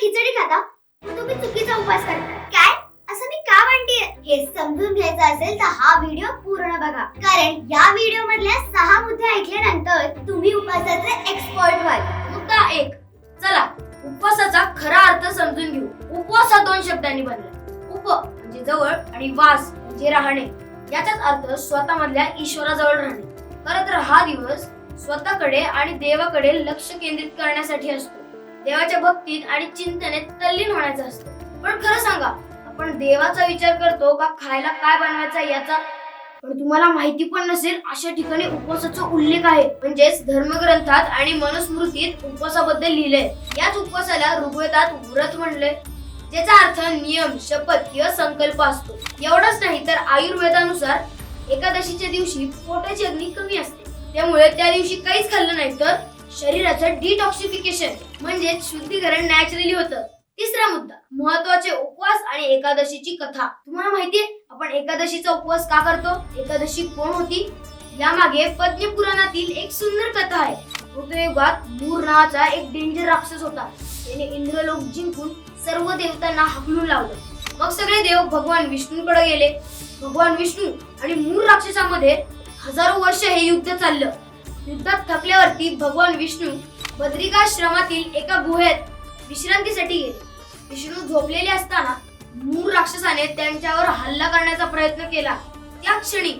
खिचडी खाता? तुम्ही चुकीचा उपवास करता. काय? असं मी का म्हणते हे समजून घ्यायचं असेल तर हा व्हिडिओ पूर्ण बघा. कारण या व्हिडिओ मधल्या सहा मुद्दे ऐकल्यानंतर तुम्ही उपवासाचे एक्सपर्ट व्हाल. मुद्दा एक. चला उपवासाचा खरा अर्थ समजून घेऊ. उपवास हा दोन शब्दांनी बनला. उप म्हणजे जवळ आणि वास म्हणजे राहणे. याचाच अर्थ स्वतःमधल्या ईश्वराजवळ राहणे. खरं तर हा दिवस स्वतःकडे आणि देवाकडे लक्ष केंद्रित करण्यासाठी असतो. देवाच्या भक्तीत आणि चिंतनेत तल्लीन होण्याचा असतो. पण खरं सांगा आपण देवाचा विचार करतो का खायला काय बनवायचा याचा? पण तुम्हाला माहिती पण नसेल अशा ठिकाणी उपवासाचा उल्लेख आहे. म्हणजेच धर्मग्रंथात आणि मनुस्मृतीत उपवासाबद्दल लिहिलंय. याच उपवासाला ऋग्वेदात व्रत म्हणले ज्याचा अर्थ नियम शपथ किंवा संकल्प असतो. एवढंच नाही तर आयुर्वेदानुसार एकादशीच्या दिवशी पोटाची अग्नी कमी असते. त्यामुळे त्या दिवशी काहीच खाल्लं नाही तर शरीराचं डिटॉक्सिफिकेशन म्हणजे शुद्धीकरण नॅचरली होतं. तिसरा मुद्दा महत्त्वाचे उपवास आणि एकादशीची कथा. तुम्हाला माहितीये आपण एकादशीचा उपवास का करतो? एकादशी कोण होती? यामागे पद्म पुराणातील एक सुंदर कथा आहे. कृतयुगात मूर नावाचा एक डेंजर राक्षस होता. त्याने इंद्रलोक जिंकून सर्व देवतांना हकलून लावलं. मग सगळे देव भगवान विष्णूकडे गेले. भगवान विष्णू आणि मूर राक्षसामध्ये हजारो वर्ष हे युद्ध चाललं. युद्धात थकल्यावरती भगवान विष्णू बद्रिकाश्रमातील एका गुहेत विश्रांतीसाठी गेले. विष्णू झोपलेले असताना मूळ राक्षसाने त्यांच्यावर हल्ला करण्याचा प्रयत्न केला. त्या क्षणी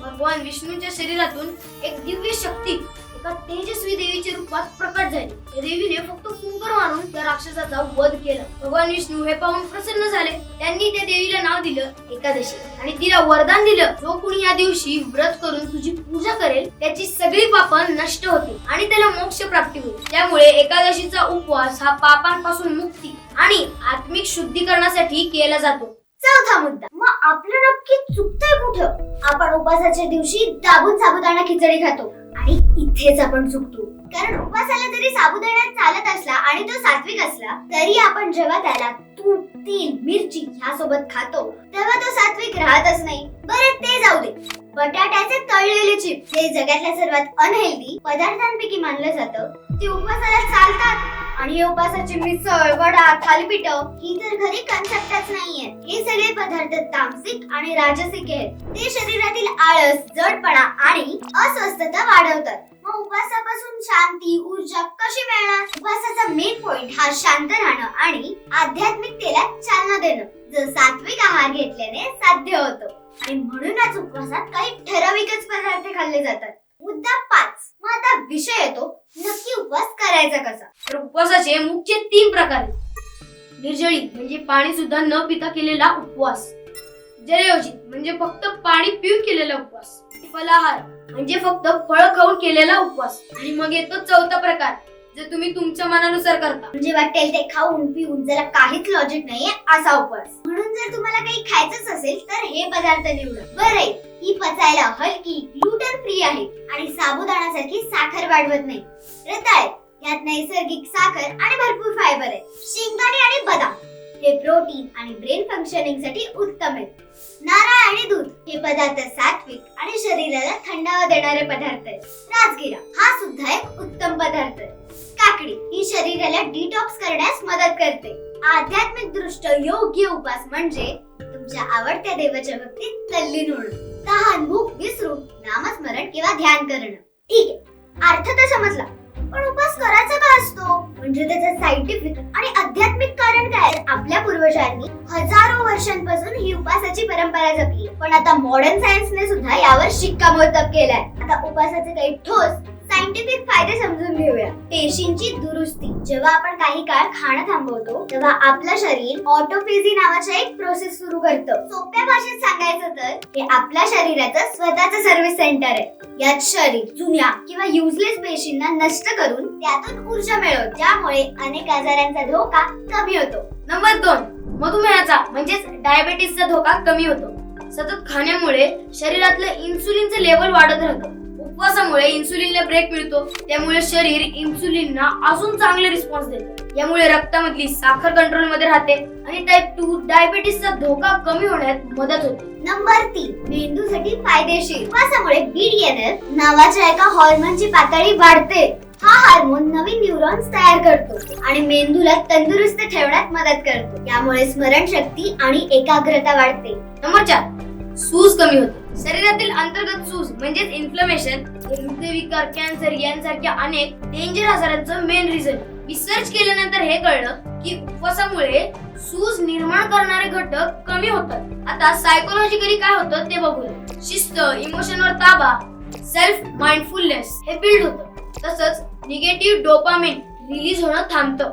भगवान विष्णूंच्या शरीरातून एक दिव्य शक्ती एका तेजस्वी देवीच्या रूपात प्रकट झाली. देवीने फक्त फुंकर मारून राक्षसाचा वध केला. भगवान विष्णू हे पाहून प्रसन्न झाले. त्यांनी त्या देवीला नाव दिलं एकादशी. आणि तिला वरदान दिलं जो कुणी या दिवशी व्रत करून तुझी पूजा करेल त्याची सगळी पापन नष्ट होतील आणि त्याला मोक्ष प्राप्ती होईल. त्यामुळे एकादशीचा उपवास हा पापांपासून मुक्ती आणि आत्मिक शुद्धीकरणासाठी केला जातो. चौथा मुद्दा. मग आपलं नक्की चुकतंय कुठं? आपण उपवासाच्या दिवशी दाबून साबुदाणा खिचडी खातो आणि इथेच आपण चुकतो. कारण उपवासाला जरी साबुदाणा चालत असला आणि तो सात्विक असला तरी आपण जेव्हा त्याला तूप तेल मिरची ह्यासोबत खातो तेव्हा तो सात्विक राहतच नाही. बरं ते जाऊ दे. बटाट्याचे तळलेले चिप्स हे जगातल्या सर्वात अनहेल्दी पदार्थांपैकी मानलं जातं ते उपवासाला चालतात. आणि हे उपासाची मिसळ वडा थालीपीठ ही तर घरी कन्सेप्टच नाहीये. हे सगळे पदार्थ तामसिक आणि राजसिक आहेत. ते शरीरातील आळस जडपणा आणि अस्वस्थता वाढवतात. उपवासापासून शांती ऊर्जा कशी मिळणार? उपवासाचा मेन पॉइंट हा शांत राहणं आणि आध्यात्मिकतेला चालना देणं. जो सात्विक आहार घेतल्याने साध्य होतं. आणि म्हणूनच उपवासात काही ठराविकच पदार्थ खाल्ले जातात. मुद्दा पाच. मग आता विषय येतो नक्की उपवास करायचा कसा? तर उपवासाचे मुख्य तीन प्रकार. निर्जळी म्हणजे पाणी सुद्धा न पिता केलेला उपवास. जलयोजित म्हणजे फक्त पाणी पिऊन केलेला उपवास फलाहार म्हणजे फक्त फळ खाऊन केलेला उपवास. आणि मग येतो चौथा प्रकार जे तुम्ही तुमच्या मनानुसार करता. म्हणजे वाटेल ते खाऊन पिऊन जरा काहीच लॉजिक नाहीये असा उपवास. म्हणून जर तुम्हाला काही खायचंच असेल तर हे पदार्थ निवडा. बरे ही पचायला हलकी ग्लुटन फ्री आहे आणि साबुदाणासारखी साखर वाढवत नाही. रताळे यात नैसर्गिक साखर आणि भरपूर फायदे हे प्रोटीन आणि ब्रेन फंक्शनिंगसाठी उत्तम आहेत. नारळ आणि दूध हे पदार्थ सात्विक आणि शरीराला थंडावा देणारे पदार्थ आहेत. राजगिरा हा सुद्धा एक उत्तम पदार्थ आहे. काकडी ही शरीराला डिटॉक्स करण्यास मदत करते. आध्यात्मिक दृष्ट्या योग्य उपास म्हणजे तुमच्या आवडत्या देवाच्या भक्तीत तल्लीन होणं. तहान भूक विसरून नामस्मरण किंवा ध्यान करणं. ठीक आहे. अर्थ पूर्वजांनी हजारो वर्षांपासून ही उपासाची परंपरा जपली पण आता मॉडर्न सायन्सने सुद्धा यावर शिक्कामोर्तब केलाय. आता उपासाचे काही ठोस सायंटिफिक फायदे समजून घेऊया. पेशींची दुरुस्ती. जेव्हा आपण काही काळ खाणं थांबवतो तेव्हा आपलं शरीर ऑटोफेजी नावाच्या एक प्रोसेस सुरू करतं. सोप्या भाषेत सांगायचं तर हे आपल्या शरीराचं स्वतःचं सर्व्हिस सेंटर आहे. यात शरीर जुन्या किंवा युजलेस पेशींना नष्ट करून त्यातून ऊर्जा मिळवतो ज्यामुळे अनेक आजारांचा धोका कमी होतो. नंबर दोन. मधुमेहाचा म्हणजेच डायबेटीसचा धोका कमी होतो. सतत खाण्यामुळे शरीरातलं इन्सुलिनचं लेवल वाढत राहतं. उपवासामुळे इन्सुलिनला ब्रेक मिळतो. त्यामुळे शरीर इन्सुलिनना अजून चांगले रिस्पॉन्स देते. यामुळे रक्तामधली साखर कंट्रोलमध्ये राहते आणि टाइप टू डायबेटीसचा धोका कमी होण्यात मदत होते. नंबर तीन मेंदूसाठी फायदेशीर. उपवासामुळे बीडीएनएफ नावाच्या एका हॉर्मोनची पातळी वाढते. हा हार्मोन नवीन न्यूरॉन्स तयार करतो आणि मेंदूला तंदुरुस्त ठेवण्यात मदत करतो. यामुळे स्मरणशक्ती आणि एकाग्रता वाढते. नंबर चार सूज कमी होते. शरीरातील अंतर्गत सूज म्हणजेच इन्फ्लमेशन हृदयविकार कॅन्सर यांसारख्या अनेक डेंजर आजारांचं मेन रिझन रिसर्च केल्यानंतर हे कळलं की उपवासामुळे सूज निर्माण करणारे घटक कमी होतात. आता सायकोलॉजिकली काय होतं ते बघूया. शिस्त इमोशनवर ताबा सेल्फ माइंडफुलनेस हे बिल्ड होतं. तसंच निगेटिव्ह डोपामिन रिलीज होणं थांबतं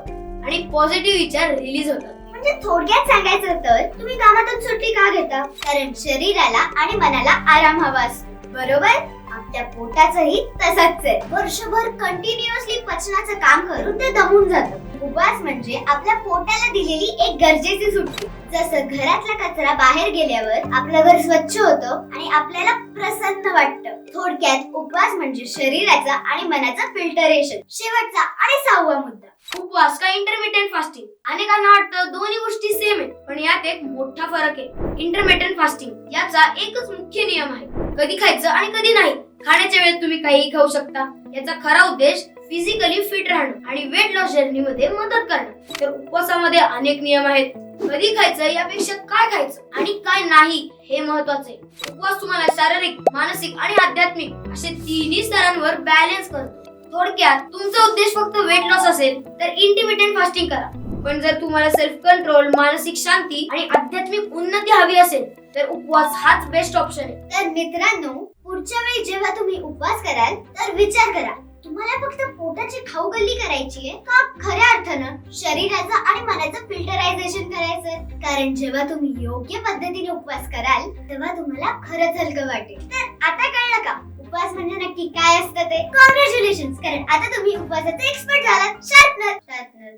आणि पॉझिटिव्ह विचार रिलीज होतात. म्हणजे थोडक्यात सांगायचं तर तुम्ही कामातून सुट्टी का घेता? कारण शरीराला आणि मनाला आराम हवा असतो. बरोबर? त्या पोटाचंही तसंच आहे. वर्षभर कंटिन्युअसली पचनाचं काम करून ते दमून जातं. उपवास म्हणजे आपल्या पोटाला दिलेली एक गरजेची सुट्टी. जसं घरातला कचरा बाहेर गेल्यावर आपलं घर स्वच्छ होतं आणि आपल्याला प्रसन्न वाटतं. थोडक्यात उपवास म्हणजे शरीराचा आणि मनाचा फिल्टरेशन शेवटचा आणि सहावा मुद्दा. उपवास का इंटरमिडियंट फास्टिंग अनेकांना वाटतं दोन्ही गोष्टी सेम आहे पण यात एक मोठा फरक आहे. इंटरमिडियंट फास्टिंग याचा एकच मुख्य नियम आहे. कधी खायचं आणि कधी नाही. खाण्याच्या वेळेत तुम्ही काहीही खाऊ शकता. याचा खरा उद्देश फिजिकली फिट राहणं आणि वेट लॉस जर्नी मध्ये मदत करणं. तर उपवासामध्ये अनेक नियम आहेत. कधी खायचं यापेक्षा काय खायचं आणि काय नाही हे महत्वाचं आहे. उपवास तुम्हाला शारीरिक मानसिक आणि आध्यात्मिक असे तिन्ही स्तरांवर बॅलन्स करतो. थोडक्यात तुमचा उद्देश फक्त वेट लॉस असेल तर इंटिमिडियंट फास्टिंग करा. पण जर तुम्हाला सेल्फ कंट्रोल मानसिक शांती आणि आध्यात्मिक उन्नती हवी असेल तर उपवास हाच बेस्ट ऑप्शन आहे. तर मित्रांनो पुढच्या वेळी जेव्हा तुम्ही उपवास कराल तर विचार करा. तुम्हाला फक्त पोटाची खाऊ गल्ली करायची आहे का खऱ्या अर्थानं शरीराचं आणि मनाचं फिल्टरायझेशन करायचं? कारण जेव्हा तुम्ही योग्य पद्धतीने उपवास कराल तेव्हा तुम्हाला खरंच हलकं वाटेल. तर आता कळलं का? उपवास म्हणजे नक्की काय असतं ते? कॉंग्रॅच्युलेशन कारण आता तुम्ही उपवासाचे एक्सपर्ट झालात. Sharpener sharpener